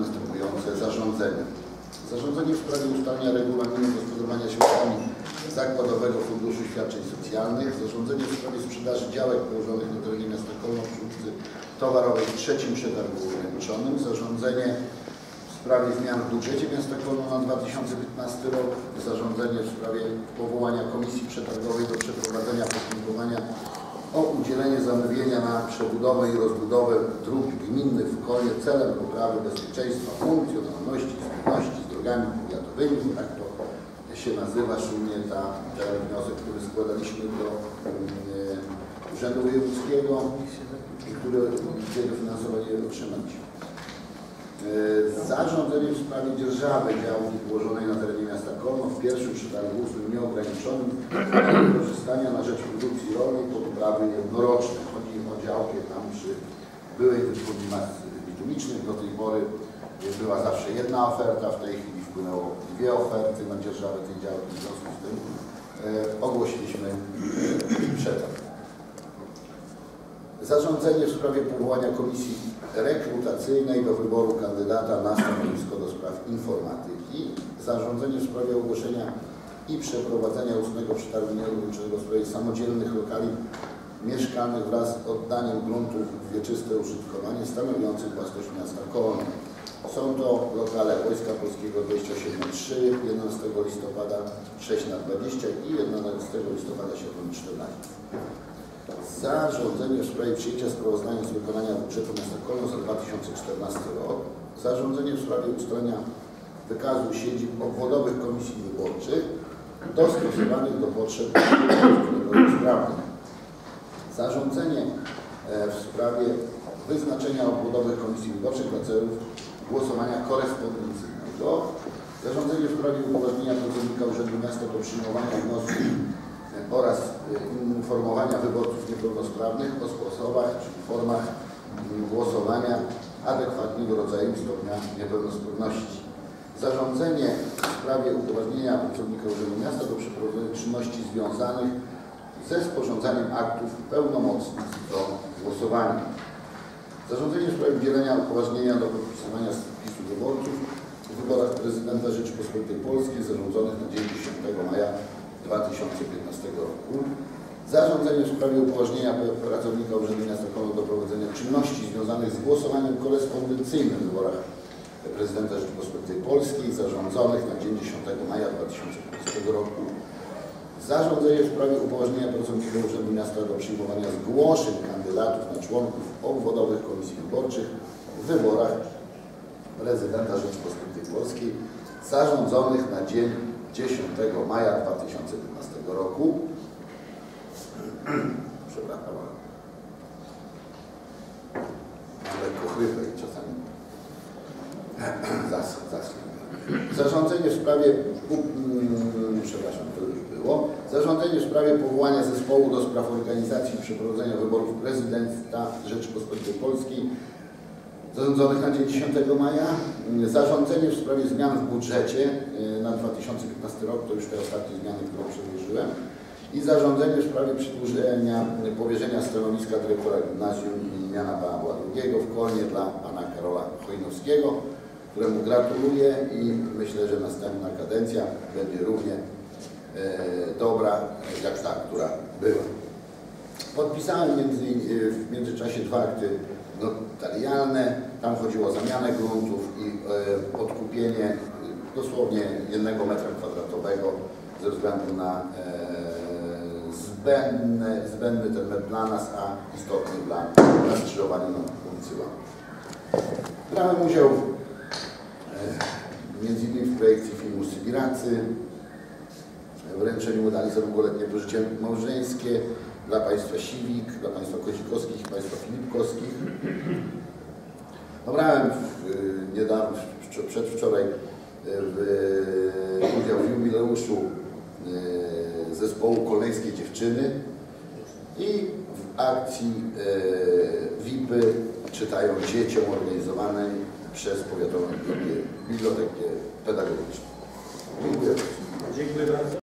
następujące zarządzenie. Zarządzenie w sprawie ustalenia regulaminu gospodarowania środkami Zakładowego Funduszu Świadczeń Socjalnych. Zarządzenie w sprawie sprzedaży działek położonych na terenie miasta Kolno przy ulicy Towarowej w trzecim przetargu ograniczonym. Zarządzenie w sprawie zmian w budżecie miasta Kolno na 2015 rok. Zarządzenie w sprawie powołania komisji przetargowej do przeprowadzenia postępowania udzielenie zamówienia na przebudowę i rozbudowę dróg gminnych w Kolnie celem poprawy bezpieczeństwa, funkcjonalności, spójności z drogami powiatowymi. Tak to się nazywa szumnie ta, ten wniosek, który składaliśmy do um, Urzędu Wojewódzkiego i który gdzie dofinansowanie otrzymać. E, Zarządzenie w sprawie dzierżawy działki położonej na terenie miasta Kolno w pierwszym przetargu usług nieograniczonym do wykorzystania na rzecz produkcji rolnej pod uprawy jednoroczne. Chodzi o działkę tam przy byłej wytwórni bitumicznych. Do tej pory była zawsze jedna oferta, w tej chwili wpłynęło dwie oferty na dzierżawę tej działki. W związku z tym e, ogłosiliśmy przetarg. Zarządzenie w sprawie powołania komisji rekrutacyjnej do wyboru kandydata na stanowisko do spraw informatyki. Zarządzenie w sprawie ogłoszenia i przeprowadzenia ustnego przetargu nieogólniczego w sprawie samodzielnych lokali mieszkalnych wraz z oddaniem gruntów w wieczyste użytkowanie stanowiących własność miasta Kolno. Są to lokale Wojska Polskiego 28 na 3, 11 listopada 6 na 20 i 11 listopada 7 na 14. Zarządzenie w sprawie przyjęcia sprawozdania z wykonania budżetu miasta Kolno za 2014 rok. Zarządzenie w sprawie ustalenia wykazu siedzib obwodowych komisji wyborczych dostosowanych do potrzeb sprawnych. Zarządzenie e, w sprawie wyznaczenia obwodowych komisji wyborczych dla celów głosowania korespondencyjnego. Zarządzenie w sprawie upoważnienia pracownika Urzędu Miasta do przyjmowania wniosków oraz y, informowania wyborców niepełnosprawnych o sposobach czy formach mm, głosowania adekwatnego rodzaju stopnia niepełnosprawności. Zarządzenie sprawie upoważnienia pracownika Urzędu Miasta do przeprowadzenia czynności związanych ze sporządzaniem aktów pełnomocnych do głosowania. Zarządzenie w sprawie udzielenia upoważnienia do podpisywania spisu wyborców w wyborach prezydenta Rzeczypospolitej Polskiej zarządzonych na dzień 10 maja 2015 roku. Zarządzenie w sprawie upoważnienia pracownika Urzędu Miasta Kolno do prowadzenia czynności związanych z głosowaniem korespondencyjnym w wyborach prezydenta Rzeczypospolitej Polskiej zarządzonych na dzień 10 maja 2015 roku. Zarządzenie w sprawie upoważnienia pracownika Urzędu Miasta do przyjmowania zgłoszeń kandydatów na członków obwodowych komisji wyborczych w wyborach prezydenta Rzeczypospolitej Polskiej zarządzonych na dzień 10 maja 2015 roku. Przepraszam, Zarządzenie w sprawie, um, przepraszam, to już było. Zarządzenie w sprawie powołania zespołu do spraw organizacji i przeprowadzenia wyborów prezydenta Rzeczypospolitej Polskiej zarządzonych na dzień 10 maja. Zarządzenie w sprawie zmian w budżecie y, na 2015 rok, to już te ostatnie zmiany, które przedłożyłem. I zarządzenie w sprawie przedłużenia, powierzenia stanowiska dyrektora gimnazjum imienia Pawła II w Kolnie dla pana Karola Chojnowskiego, któremu gratuluję i myślę, że następna kadencja będzie równie e, dobra jak ta, która była. Podpisałem między, y, w międzyczasie dwa akty notarialne. Tam chodziło o zamianę gruntów i e, odkupienie e, dosłownie jednego metra kwadratowego ze względu na e, zbędny, zbędny metr dla nas, a istotny dla, skrzyżowania na ulicy. Brałem udział e, między innymi w projekcie Sybiracy, wręczeniu medali za długoletnie pożycie małżeńskie, dla państwa Siwik, dla państwa Kozikowskich państwa Filipkowskich. Brałem w, y, niedawno, przedwczoraj y, w, udział w jubileuszu y, zespołu Kolejskiej Dziewczyny i w akcji VIP-y czytają dzieciom organizowanej przez Powiatową Bibliotekę Pedagogiczną.